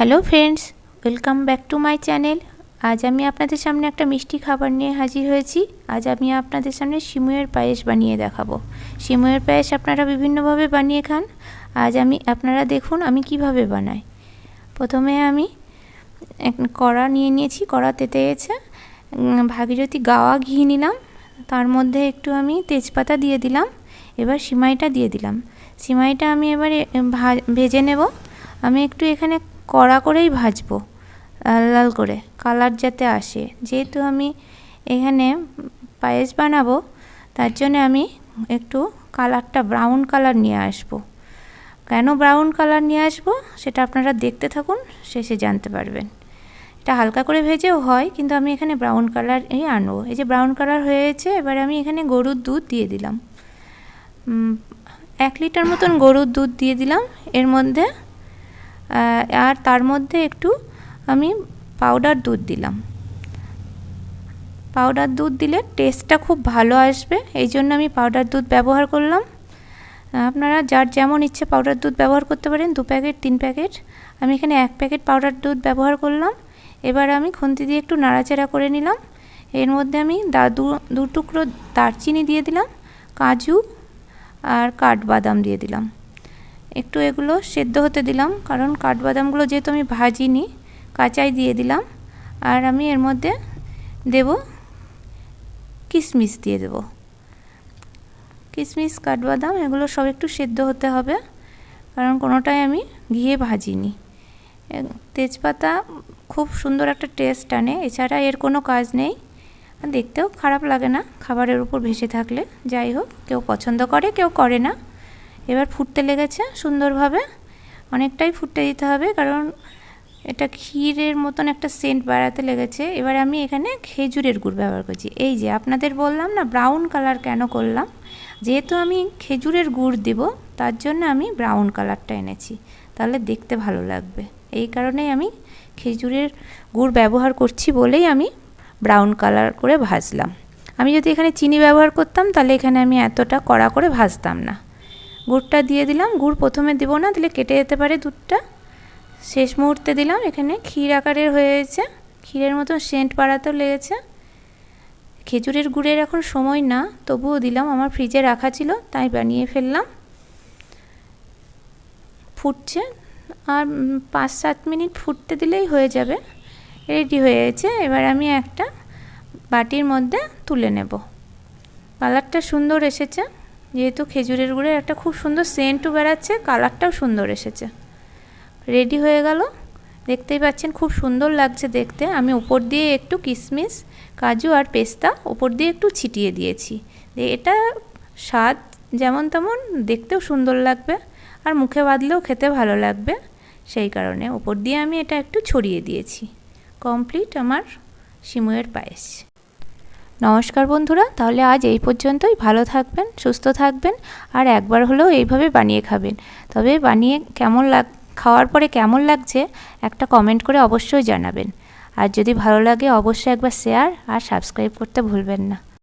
Hello friends welcome back to my channel আজ আমি আপনাদের সামনে একটা মিষ্টি খাবার নিয়ে হাজির হয়েছি। আজ আমি আপনাদের সামনে সিমুয়ের পায়েস বানিয়ে দেখাবো। সিমুয়ের পায়েস আপনারা বিভিন্নভাবে বানিয়ে খান। আজ আমি, আপনারা দেখুন আমি কীভাবে বানাই। প্রথমে আমি কড়া নিয়ে নিয়েছি, কড়া তেতে গেছে ভাগীরথী গাওয়া ঘি নিলাম। তার মধ্যে একটু আমি তেজপাতা দিয়ে দিলাম। এবার সিমাইটা দিয়ে দিলাম। সিমাইটা আমি এবারে ভেজে নেব। আমি একটু এখানে কড়া করেই ভাজবো, লাল লাল করে কালার যাতে আসে। যেহেতু আমি এখানে পায়েস বানাবো, তার জন্য আমি একটু কালারটা ব্রাউন কালার নিয়ে আসব। কেন ব্রাউন কালার নিয়ে আসব? সেটা আপনারা দেখতে থাকুন, শেষে জানতে পারবেন। এটা হালকা করে ভেজেও হয়, কিন্তু আমি এখানে ব্রাউন কালার এই আনব। এই যে ব্রাউন কালার হয়েছে, এবার আমি এখানে গরুর দুধ দিয়ে দিলাম। এক লিটার মতন গরুর দুধ দিয়ে দিলাম। এর মধ্যে আর তার মধ্যে একটু আমি পাউডার দুধ দিলাম। পাউডার দুধ দিলে টেস্টটা খুব ভালো আসবে, এই জন্য আমি পাউডার দুধ ব্যবহার করলাম। আপনারা যার যেমন ইচ্ছে পাউডার দুধ ব্যবহার করতে পারেন, দু প্যাকেট, তিন প্যাকেট। আমি এখানে এক প্যাকেট পাউডার দুধ ব্যবহার করলাম। এবার আমি খুন্তি দিয়ে একটু নাড়াচাড়া করে নিলাম। এর মধ্যে আমি দা, দু টুকরো দারচিনি দিয়ে দিলাম, কাজু আর কাঠবাদাম দিয়ে দিলাম। একটু এগুলো সেদ্ধ হতে দিলাম, কারণ কাঠবাদামগুলো যেহেতু আমি ভাজিনি, কাঁচাই দিয়ে দিলাম। আর আমি এর মধ্যে দেব কিশমিশ দিয়ে দেব। কিশমিশ কাঠবাদাম এগুলো সব একটু সেদ্ধ হতে হবে, কারণ কোনোটাই আমি ঘিয়ে ভাজিনি। তেজপাতা খুব সুন্দর একটা টেস্ট আনে, এছাড়া এর কোনো কাজ নেই। দেখতেও খারাপ লাগে না, খাবারের উপর ভেসে থাকলে। যাই হোক, কেউ পছন্দ করে, কেউ করে না। এবার ফুটতে লেগেছে সুন্দরভাবে। অনেকটাই ফুটতে দিতে হবে, কারণ এটা ক্ষীরের মতন একটা সেন্ট বাড়াতে লেগেছে। এবার আমি এখানে খেজুরের গুড় ব্যবহার করছি। এই যে আপনাদের বললাম না ব্রাউন কালার কেন করলাম? যেহেতু আমি খেজুরের গুড় দেব, তার জন্য আমি ব্রাউন কালারটা এনেছি। তাহলে দেখতে ভালো লাগবে। এই কারণেই আমি খেজুরের গুড় ব্যবহার করছি বলেই আমি ব্রাউন কালার করে ভাজলাম। আমি যদি এখানে চিনি ব্যবহার করতাম, তাহলে এখানে আমি এতটা কড়া করে ভাজতাম না। গুড়টা দিয়ে দিলাম। গুড় প্রথমে দেবো না, দিলে কেটে যেতে পারে দুধটা। শেষ মুহূর্তে দিলাম, এখানে ক্ষীর আকারের হয়েছে। ক্ষীরের মতো সেন্ট বাড়াতেও লেগেছে। খেজুরের গুড়ের এখন সময় না, তবুও দিলাম। আমার ফ্রিজে রাখা ছিল, তাই বানিয়ে ফেললাম। ফুটছে। আর পাঁচ সাত মিনিট ফুটতে দিলেই হয়ে যাবে। রেডি হয়ে গেছে এবার আমি একটা বাটির মধ্যে তুলে নেব। কালারটা সুন্দর এসেছে। যেহেতু খেজুরের গুড়ের একটা খুব সুন্দর সেন্টও বেড়াচ্ছে কালারটাও সুন্দর এসেছে। রেডি হয়ে গেল। দেখতেই পাচ্ছেন, খুব সুন্দর লাগছে দেখতে। আমি উপর দিয়ে একটু কিশমিশ কাজু আর পেস্তা উপর দিয়ে একটু ছিটিয়ে দিয়েছি। এটা স্বাদ যেমন তেমন দেখতেও সুন্দর লাগবে আর মুখে বাঁধলেও খেতে ভালো লাগবে। সেই কারণে উপর দিয়ে আমি এটা একটু ছড়িয়ে দিয়েছি। কমপ্লিট আমার সিমুয়ের পায়েস। নমস্কার বন্ধুরা, তাহলে আজ এই পর্যন্তই। ভালো থাকবেন, সুস্থ থাকবেন, আর একবার হলেও এইভাবে বানিয়ে খাবেন। তবে বানিয়ে কেমন লাগ, খাওয়ার পরে কেমন লাগছে, একটা কমেন্ট করে অবশ্যই জানাবেন। আর যদি ভালো লাগে, অবশ্যই একবার শেয়ার আর সাবস্ক্রাইব করতে ভুলবেন না।